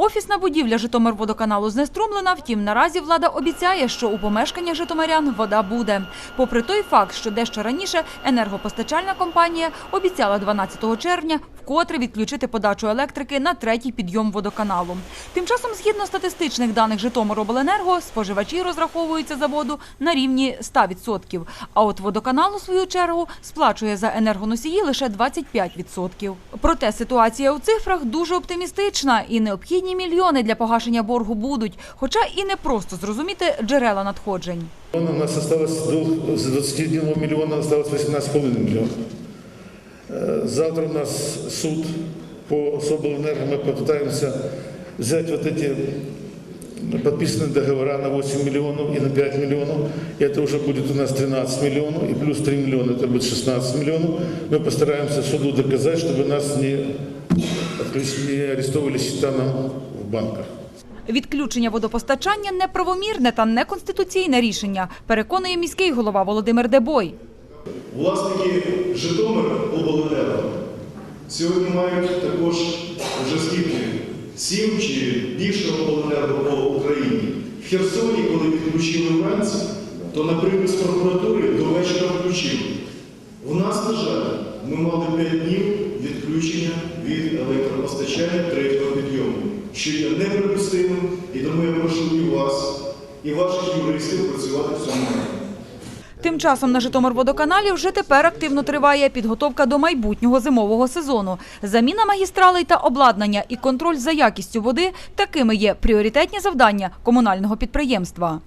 Офісна будівля Житомирводоканалу знеструмлена, втім наразі влада обіцяє, що у помешканнях житомирян вода буде. Попри той факт, що дещо раніше енергопостачальна компанія обіцяла 12 червня вкотре відключити подачу електрики на третій підйом водоканалу. Тим часом, згідно статистичних даних Житомиробленерго, споживачі розраховуються за воду на рівні 100%. А от водоканал, у свою чергу, сплачує за енергоносії лише 25%. Проте ситуація у цифрах дуже оптимістична і необхідні мільйони для погашення боргу будуть, хоча і не просто зрозуміти джерела надходжень. У нас осталось с 21 миллиона осталось 18,5 миллионов. Э, Завтра у нас суд по Соболэнерго. Мы попытаемся взять вот эти подписанные договора на 8 миллионов и на 5 миллионов. И это уже будет у нас 13 миллионов. И плюс 3 миллиона, это будет 16 миллионов. Мы постараемся суду доказать, чтобы нас не, отключ- не арестовывали счета нам в банках. Відключення водопостачання неправомірне та неконституційне рішення, переконує міський голова Володимир Дебой. Власники Житомир обленерго сьогодні мають також вже скільки сім чи більше обленерго по Україні. В Херсоні, коли відключили вранці, то на припис прокуратури до вечора включили. У нас, на жаль, ми мали 5 днів відключення від електропостачання третього підйому, що є неприпустимим, і тому я прошу і вас, і ваших юристів працювати в цьому. Тим часом на Житомирводоканалі вже тепер активно триває підготовка до майбутнього зимового сезону. Заміна магістралей та обладнання і контроль за якістю води такими є пріоритетні завдання комунального підприємства.